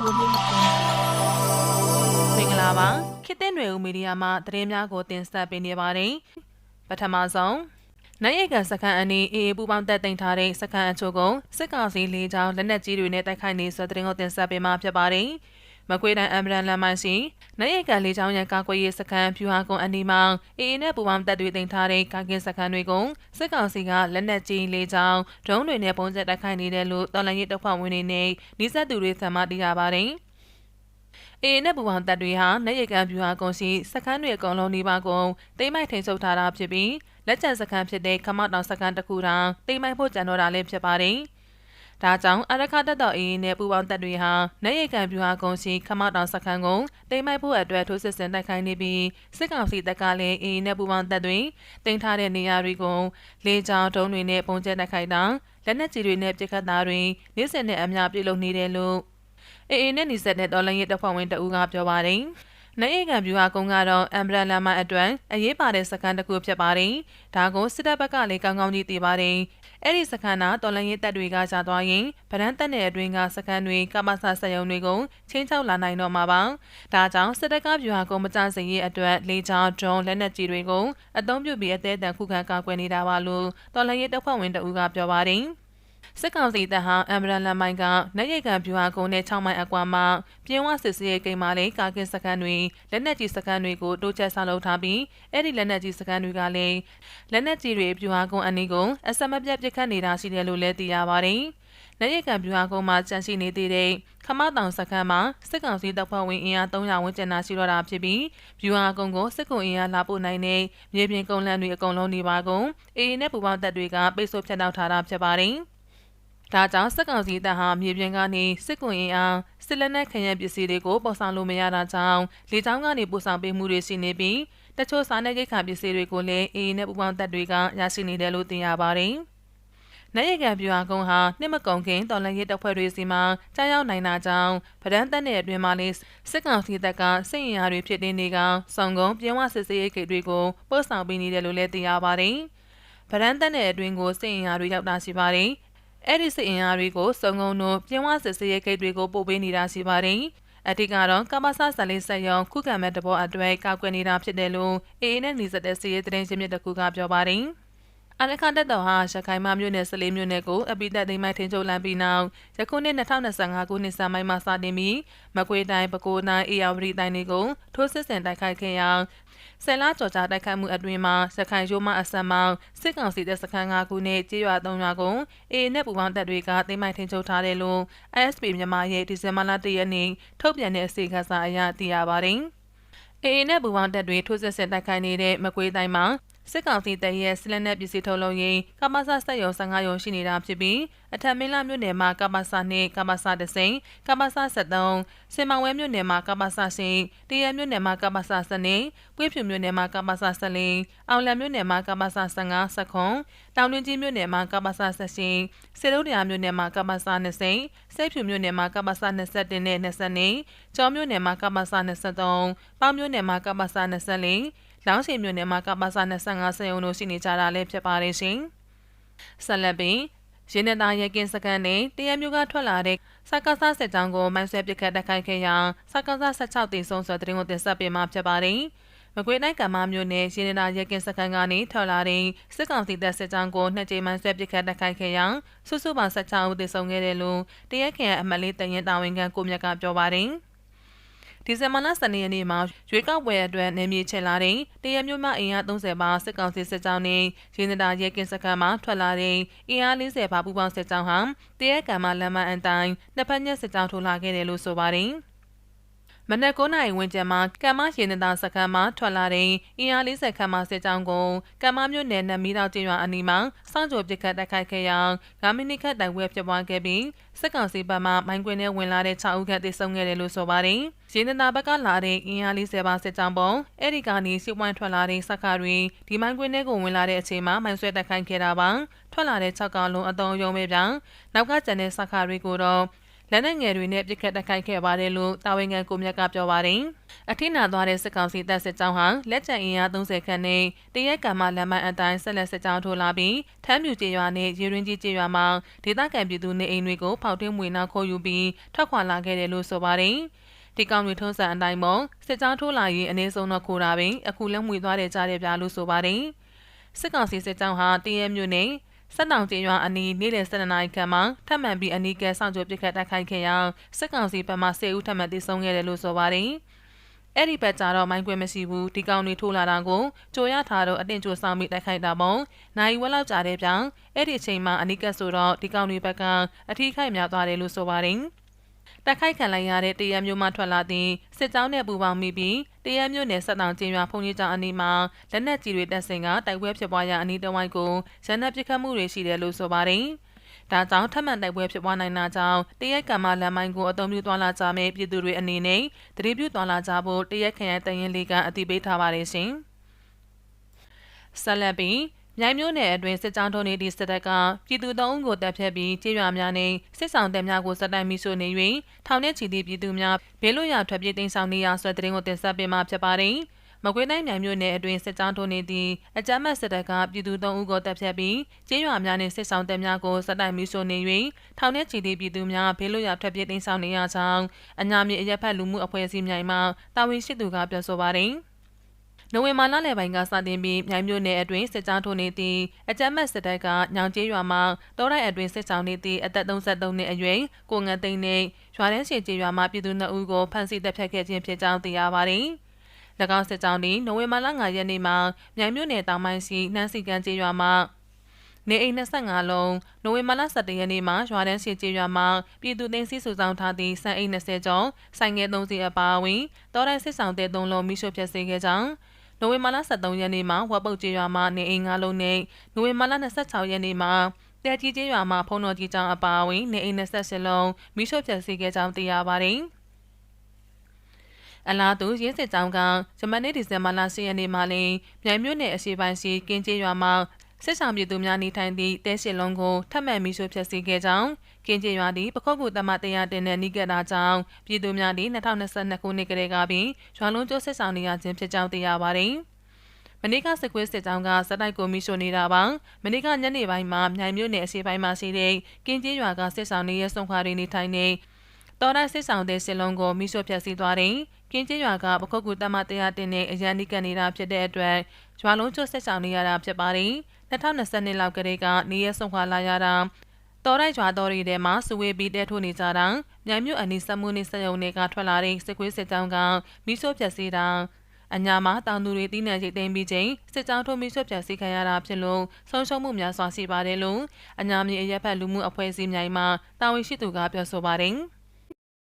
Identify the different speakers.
Speaker 1: ကိုလေးကို
Speaker 2: မင်္ဂလာပါခေတ်သစ်ຫນွေဦးမီဒီယာမှသတင်းများကိုတင်ဆက်ပေးနေပါတယ်ပထမဆုံးနိုင်ရကစကန်အနီအေးအေးပူပေါင်းတက်တင်ထားတဲ့စကန်အချို့ကိုစစ်ကောင်စီလေးချောင်းလက်နက်ကြီးတွေနဲ့တိုက်ခိုက်နေဆိုတဲ့သတင်းကိုတင်ဆက်ပေးမှာဖြစ်ပါတယ် မကွေးတိုင်းအမ်ဘရန်လမ်းမရှိနိုင်ရကန်လေးချောင်းရန်ကာကွယ်ရေးစခန်းဖြူဟာကွန်အနီမောင်အေအေနဲ့ပူပေါင်းတက်တွေတင်ထားတဲ့ကာကင်းစခန်းတွေကိုစစ်ကောင်စီကလက်နက်ကြီးလေးချောင်းဒရုန်းတွေနဲ့ပုံစံတိုက်ခိုက်နေတယ်လို့တော်လိုင်းရေးတပ်ဖွဲ့ဝင်တွေနဲ့နှိစက်သူတွေသံမှသိရပါတယ်အေနဲ့ပူပေါင်းတပ်တွေဟာနေရကန်ဖြူဟာကုန်စီစခန်းတွေအကုန်လုံးနေပါကုန်တိမ့်မိုက်ထိန်ချုပ်ထားတာဖြစ်ပြီးလက်ကျန်စခန်းဖြစ်တဲ့ခမတောင်စခန်းတစ်ခုတောင်တိမ့်မိုက်ဖို့ကြံတော့တာလည်းဖြစ်ပါတယ်။ ဒါကြောင့်အရခတက်တော်အေးနဲ့ပူပေါင်းတပ်တွေဟာနေရကန်ဖြူဟာကုန်စီခမတောင်စခန်းကိုတိမ့်မိုက်ဖို့အတွက်ထိုးစစ်ဆင်တိုက်ခိုင်းနေပြီးစစ်ကောင်စီတပ်ကလည်းအေးနဲ့ပူပေါင်းတပ်တွေတင်ထားတဲ့နေရာတွေကိုလေကြောင်းတုံးတွေနဲ့ပုံကျဲတိုက်ခိုက်တာလက်နက်ကြီးတွေနဲ့ပစ်ခတ်တာတွေနေ့စဉ်နဲ့အများပြုလုပ်နေတယ်လို့အေအေနဲ့နီဆက်တဲ့တော်လိုင်းရဲတပ်ဖွဲ့ဝင်တအူးကပြောပါတယ်။ နိုင်အေကံပြူဟာကုန်းကတော့အမ်ဘရလာမအတွက်အရေးပါတဲ့စကန်တစ်ခုဖြစ်ပါတယ်။ဒါကိုစစ်တပ်ဘက်ကလည်းကောင်းကောင်းကြီးသိပါတယ်။အဲ့ဒီစကန်နာတော်လိုင်းရဲတပ်တွေကကြာသွားရင်ဗရန်တက်နယ်အတွင်းကစကန်တွေကမဆဆက်ယုံတွေကိုချင်းချောက်လာနိုင်တော့မှာပါ။ဒါကြောင့်စစ်တပ်ကပြူဟာကုန်းမကြစေရေးအတွက်လေကြောင်းဒရုန်းလက်နက်ကြီးတွေကိုအသုံးပြုပြီးအသေးအတန်ခုခံကာကွယ်နေတာပါလို့တော်လိုင်းရဲတပ်ဖွဲ့ဝင်တအူးကပြောပါတယ်။ စစ်ကောင်စီတပ်ဟာအမ်ဘရန်လမိုင်းကနေရိတ်ကံပြူဟာကုန်းနဲ့6မိုင်အကွာမှာပြင်းဝစစ်စေးကိန်းမာလေးကာကင်းစခန်းတွေလက်နက်ကြီးစခန်းတွေကိုတိုးချဲ့ဆောက်လုပ်ထားပြီးအဲ့ဒီလက်နက်ကြီးစခန်းတွေကလည်းလက်နက်ကြီးတွေပြူဟာကုန်းအနီးကိုအစမပြတ်ပစ်ခတ်နေတာရှိတယ်လို့လည်းသိရပါတယ်။နေရိတ်ကံပြူဟာကုန်းမှာကြန့်ရှိနေသေးတဲ့ခမတောင်စခန်းမှာစစ်ကောင်စီတပ်ဖွဲ့ဝင်အင်အား300ဝန်းကျင်သာရှိတော့တာဖြစ်ပြီးပြူဟာကုန်းကိုစစ်ကုံအင်အားလာပို့နိုင်တဲ့မြေပြင်ကုန်းလမ်းတွေအကုန်လုံးနေပါကုန်အေအေနဲ့ပူပေါင်းတပ်တွေကပိတ်ဆို့ဖြတ်တောက်ထားတာဖြစ်ပါတယ်။ ဒါကြောင့်စစ်ကောင်စီတပ်ဟာမြေပြင်ကနေစစ်ကွန်ရင်အားစစ်လက်နက်ခရံပစ္စည်းတွေကိုပေါ်ဆောင်လို့မရတာကြောင့်လေကြောင်းကနေပို့ဆောင်ပေးမှုတွေရှိနေပြီးတချို့စားနပ်ရိက္ခာပစ္စည်းတွေကိုလည်းအေးနဲ့ပူပေါင်းတပ်တွေကရရှိနေတယ်လို့သိရပါတယ်။နိုင်ရကပြူဟာကုန်းဟာနှစ်မကုံခင်တော်လန်ရေးတပ်ဖွဲ့တွေစီမှာကြားရောက်နိုင်တာကြောင့်ဗဒန်းတပ်နယ်အတွင်းမှာလေးစစ်ကောင်စီတပ်ကစစ်ရင်အားတွေဖြစ်နေကစုံကုန်းပြင်းဝစစ်စေးရိတ်တွေကိုပို့ဆောင်ပေးနေတယ်လို့လည်းသိရပါတယ်။ဗဒန်းတပ်နယ်အတွင်းကိုစစ်ရင်အားတွေရောက်တာရှိပါတယ်။ အဲ့ဒီစစ်အင်အားတွေကိုစုံငုံတို့ပြင်းဝစစ်စေးရဲ့ဂိတ်တွေကိုပို့ပေးနေတာရှိပါတယ်။အတိကတော့ကမ္ဘာဆဆလေးဆက်ရောခုခံမဲ့တဘောအတွက်ကောက်ကွယ်နေတာဖြစ်တယ်လို့အေအေနဲ့နေဆက်တဲ့စီးရဲသတင်းချင်းမြစ်တစ်ခုကပြောပါတယ်။ အနခတက်တော်ဟာရခိုင်မမြို့နယ်ဆလေးမြို့နယ်ကိုအပိသက်သိမ်းမိုက်ထင်းချုပ်လမ်းပြီးနောက်ယခုနှစ်2025ခုနှစ်စမိုင်းမှာစတင်ပြီးမကွေးတိုင်းပဲခူးတိုင်းအေရဝတီတိုင်းတွေကိုထိုးစစ်ဆင်တိုက်ခိုက်ခဲ့ရာဆယ်လကျော်ကြာတိုက်ခိုက်မှုအတွင်းမှာစခိုင်ရိုးမအဆက်မောင်စစ်ကောင်စီတပ်စခန်း၅ခုနဲ့ကြေးရွာ၃ရွာကိုအေနဲ့ပူပေါင်းတပ်တွေကသိမ်းမိုက်ထင်းချုပ်ထားတယ်လို့ ASP မြန်မာရဲ့ဒီဇင်ဘာလ၁ရက်နေ့ထုတ်ပြန်တဲ့အစီအကံစာအရသိရပါတယ်။အေနဲ့ပူပေါင်းတပ်တွေထိုးစစ်ဆင်တိုက်ခိုက်နေတဲ့မကွေးတိုင်းမှာ စစ်ကောင်စီတပ်ရဲ့စစ်လက်နက်ပစ္စည်းထုတ်လုပ်ရေးကမ္ဘာစစက်ရုံ15ရုံရှိနေတာဖြစ်ပြီးအထက်မင်းလာမြို့နယ်မှာကမ္ဘာစနဲ့ကမ္ဘာစတစိန်ကမ္ဘာစ73စင်မောင်ဝဲမြို့နယ်မှာကမ္ဘာစရှင်တရမြို့နယ်မှာကမ္ဘာစစနေပွေးဖြူမြို့နယ်မှာကမ္ဘာစ14အောင်လံမြို့နယ်မှာကမ္ဘာစ15စခွန်တောင်တွင်းကြီးမြို့နယ်မှာကမ္ဘာစ16စေတုတရားမြို့နယ်မှာကမ္ဘာစ20စိတ်ဖြူမြို့နယ်မှာကမ္ဘာစ21နဲ့20ကျော်မြို့နယ်မှာကမ္ဘာစ23ပေါင်မြို့နယ်မှာကမ္ဘာစ24 လောင်းစီမြို့နယ်မှာကပ္ပစာ25စရုံတို့ရှိနေကြတာလည်းဖြစ်ပါတယ်ရှင်။ဆက်လက်ပြီးရင်းနေတာရဲကင်းစကန်နဲ့တရမျိုးကထွက်လာတဲ့စကားစားစစ်ကြောင်းကိုမိုင်းဆွဲပစ်ခတ်တိုက်ခိုက်ခဲ့ရာစကားစား16တင်ဆုံးဆိုတဲ့တင်ကိုတင်ဆက်ပေးမှာဖြစ်ပါတယ်။မကွေးတိုင်းကမ္မမြို့နယ်ရင်းနေတာရဲကင်းစကန်ကနေထွက်လာတဲ့စစ်ကောင်စီတပ်စစ်ကြောင်းကိုနှစ်ကြိမ်မှဆွဲပစ်ခတ်တိုက်ခိုက်ခဲ့ရာစုစုပေါင်း16ဦးသေဆုံးခဲ့တယ်လို့တရက်ခရိုင်အမတ်လေးတရင်တာဝန်ခံကိုမြတ်ကပြောပါတယ်။ ဒီဇင်ဘာလ12ရက်နေ့မှာရွေးကောက်ပွဲအတွက်နေမြေချဲလာတဲ့တရမျိုးမှအင်အား30ပါစစ်ကောင်စီစစ်ကြောင်းနဲ့ရင်းတာရဲကင်းစခန်းမှာထွက်လာတဲ့အင်အား40ပါပူပေါင်းစစ်ကြောင်းဟာတရကံမှာလမ်းမအန်တိုင်းနှစ်ဖက်ညက်စစ်ကြောင်းထိုးလာခဲ့တယ်လို့ဆိုပါတယ်။ မနက်9နာရီဝန်းကျင်မှာကမ္မရေနတာစခန်းမှာထွက်လာတဲ့အင်အား40ခန်းမှစစ်ကြောင်းကိုကမ္မမြို့နယ်နမီတော်ကျင်းရွာအနီးမှာစောင့်ကြိုပစ်ခတ်တိုက်ခိုက်ခဲ့ရာ9မိနစ်ခန့်တိုင်ဝဲဖြစ်ပွားခဲ့ပြီးစစ်ကောင်စီဘက်မှမိုင်းကွင်းထဲဝင်လာတဲ့6ဦးခန့်သေဆုံးခဲ့တယ်လို့ဆိုပါတယ်။ရေနတာဘက်ကလာတဲ့အင်အား40ပါစစ်ကြောင်းပုံအဲ့ဒီကနေစစ်ဝိုင်းထွက်လာတဲ့စက္ကတွေဒီမိုင်းကွင်းထဲကိုဝင်လာတဲ့အချိန်မှာမိုင်းဆွဲတိုက်ခိုက်ခဲ့တာပါ။ထွက်လာတဲ့6ကောင်လုံးအတုံးယုံပဲပြောင်းနောက်ကကျန်တဲ့စက္ကတွေကိုတော့ လက်နက်ငယ်တွေနဲ့ပြစ်ခတ်တိုက်ခိုက်ခဲ့ပါတယ်လို့တာဝန်ခံကိုမြတ်ကပြောပါတယ်။အထိနာသွားတဲ့စစ်ကောင်စီတပ်စစ်ကြောင်းဟာလက်ကျန်အင်အား30ခန့်နဲ့တရက်ကံမလမ်းမအတိုင်းဆက်လက်စစ်ကြောင်းထိုးလာပြီးထမ်းပြူကျေးရွာနဲ့ရေရင်းကြီးကျေးရွာမှာဒေသခံပြည်သူနေအိမ်တွေကိုဖောက်ထွင်းမွေနှောက်ခေါ်ယူပြီးထွက်ခွာလာခဲ့တယ်လို့ဆိုပါတယ်။ဒီကောင်တွေထုံးစံအတိုင်းမစစ်ကြောင်းထိုးလာရင်အနည်းဆုံးတော့ခိုးတာပင်အခုလက်မှွေသွားတဲ့ကြားတဲ့ပြလို့ဆိုပါတယ်စစ်ကောင်စီစစ်ကြောင်းဟာတရဲမြို့နယ် စက်တောင်ကျေးရွာအနီးနေ့လယ်12နာရီခန့်မှာထပ်မံပြီးအနီးကဲစောင့်ကြိုပစ်ခတ်တိုက်ခိုက်ခဲ့ရာစစ်ကောင်စီဘက်မှ10ဦးထပ်မံတိုက်ဆုံခဲ့တယ်လို့ဆိုပါတယ်။အဲ့ဒီဘက်ကျတော့မိုင်းကွဲမရှိဘူးဒီကောင်တွေထိုးလာတာကိုကြိုရထားတော့အတင်းကြိုဆောင်ပြီးတိုက်ခိုက်တာပေါ့။နိုင်ဝက်လောက်ကြာတဲ့ပြောင်အဲ့ဒီအချိန်မှာအနီးကဲဆိုတော့ဒီကောင်တွေဘက်ကအထီးခိုက်များသွားတယ်လို့ဆိုပါတယ်။ တိုက်ခိုက်ခံလိုက်ရတဲ့တရမျိုးမှထွက်လာသည့်စစ်ကြောင်းနဲ့ပူးပေါင်းမိပြီးတရမျိုးနယ်ဆက်တောင်ကျင်းရွာဖုန်ကြီးကျောင်းအနီးမှာလက်နက်ကြီးတွေတပ်ဆင်ကတိုက်ပွဲဖြစ်ပွားရာအနီးတစ်ဝိုက်ကိုရန်တပ်ပစ်ခတ်မှုတွေရှိတယ်လို့ဆိုပါတယ်။ဒါကြောင့်ထပ်မံတိုက်ပွဲဖြစ်ပွားနိုင်တာကြောင့်တရက်ကံမလမ်းမိုင်းကိုအသုံးပြုသွားလာကြမယ့်ပြည်သူတွေအနေနဲ့တတိပြုသွားလာကြဖို့တရက်ခရိုင်တရင်လေးကအသိပေးထားပါတယ်ရှင်။ဆက်လက်ပြီး မြိုင်မျိုးနယ်အတွင်းစစ်ကြောင်းထုံးနေသည့်စစ်တပ်ကပြည်သူသုံးဦးကိုတပ်ဖြတ်ပြီးကြေးရွာများနှင့်စစ်ဆောင်တပ်များကိုစတိုင်မိဆိုနေ၍ထောင်ထဲချီသည့်ပြည်သူများဘေးလွတ်ရာထွက်ပြေးတိမ်းဆောင်နေရဆွဲတဲ့ရင်ကိုတင်ဆက်ပေးမှာဖြစ်ပါတယ်။မကွေးတိုင်းမြိုင်မြို့နယ်အတွင်းစစ်ကြောင်းထိုးနေသည့်အကြမ်းဖက်စစ်တပ်ကပြည်သူသုံးဦးကိုတပ်ဖြတ်ပြီးကျေးရွာများနှင့်စစ်ဆောင်တပ်များကိုစတိုင်မိဆိုနေ၍ထောင်ထဲချီသည့်ပြည်သူများဘေးလွတ်ရာထွက်ပြေးတိမ်းဆောင်နေရကြောင်းအညာမြေအရက်ဖက်လူမှုအဖွဲ့အစည်းများမှတာဝန်ရှိသူကပြောဆိုပါတယ်။ နိုဝင်ဘာလလယ်ပိုင်းကစတင်ပြီးမြိုင်မြို့နယ်အတွင်းစစ်ကြောင်းထိုးနေသည့်အကြမ်းမဲ့စစ်တပ်ကညောင်ကျေးရွာမှာတောတိုက်အတွင်းစစ်ဆောင်နေသည့်အသက်33နှစ်အရွယ်ကိုငန်းသိန်းနဲ့ရွာတန်းရှည်ကျေးရွာမှာပြည်သူနှစ်ဦးကိုဖမ်းဆီးတပ်ဖြတ်ခဲ့ခြင်းဖြစ်ကြောင်းသိရပါတယ်။၎င်းစစ်ကြောင်းသည်နိုဝင်ဘာလ9ရက်နေ့မှာမြိုင်မြို့နယ်တောင်ပိုင်းရှိနှမ်းစီကန်ကျေးရွာမှာနေအိမ်25လုံးနိုဝင်ဘာလ17ရက်နေ့မှာရွာတန်းစီကျေးရွာမှာပြည်သူသိန်းစီစုဆောင်ထားသည့်စံအိမ်20ကျော်ဆိုင်ငယ်3စီအပါအဝင်တောတိုင်းစစ်ဆောင်တဲ့3လုံးမိရှုဖျက်ဆီးခဲ့ကြောင်း နိုဝင်ဘာလ23ရက်နေ့မှာဝက်ပုတ်ကျေးရွာမှာနေအိမ်၅လုံးနဲ့နိုဝင်ဘာလ26ရက်နေ့မှာတဲကြီးကျေးရွာမှာဖုံတော်ကြီးကျောင်းအပါအဝင်နေအိမ်28လုံးမိရှုဖျက်ဆီးခဲ့ကြောင်းသိရပါတယ်။အလားတူရင်းစစ်ကြောင်းကဂျမန်နေ့ဒီဇင်ဘာလ10ရက်နေ့မှာလင်းမြိုင်မြို့နယ်အစီပိုင်းရှိကင်းကျေးရွာမှာစစ်ဆောင်ပြည်သူများနေထိုင်သည့်တဲရှင်လုံးကိုထပ်မံမိရှုဖျက်ဆီးခဲ့ကြောင်း ကင်းကျင်ရွာသည်ပခုတ်ကူတမတရားတင်တဲ့နိကတာကြောင့်ပြည်သူများသည်2022ခုနှစ်ကလေးကပြီးရွာလုံးကျိုးစစ်ဆောင်နေရခြင်းဖြစ်ကြောင်းသိရပါတယ်။မနေ့ကစကွေးစစ်ကြောင်းကစတိုက်ကိုမိရှို့နေတာပါမနေ့ကညနေပိုင်းမှာမြိုင်မြို့နယ်အစီပိုင်းမှာရှိတဲ့ကင်းကျင်းရွာကစစ်ဆောင်နေရဆုံခွာတွေနေထိုင်နေတော်ရစစ်ဆောင်တဲ့စစ်လုံးကိုမိရှို့ဖျက်ဆီးသွားတယ်ကင်းကျင်းရွာကပခုတ်ကူတမတရားတင်တဲ့အရန်နိကနေတာဖြစ်တဲ့အတွက်ရွာလုံးကျိုးစစ်ဆောင်နေရတာဖြစ်ပါတယ်2022လောက်ကလေးကနေရဆုံခွာလာရတာ တော်ရိုက်ရွာတော်ရီထဲမှာစဝေးပြီးတဲထိုးနေကြတာမြိုင်မြို့အနီးစမှုနေစက်ရုံတွေကထွက်လာတဲ့စစ်ကွေးစစ်ကြောင်းကမိဆိုးပြက်စီးတာအညာမှာတောင်သူတွေတီးနှံရိတ်သိမ်းပြီးချိန်စစ်ကြောင်းထိုးမိဆွပြက်စီးခံရတာဖြစ်လို့ဆုံးရှုံးမှုများစွာရှိပါတယ်လို့အညာမြေအရက်ဖက်လူမှုအဖွဲ့အစည်းများမှတာဝန်ရှိသူကပြောဆိုပါတယ်။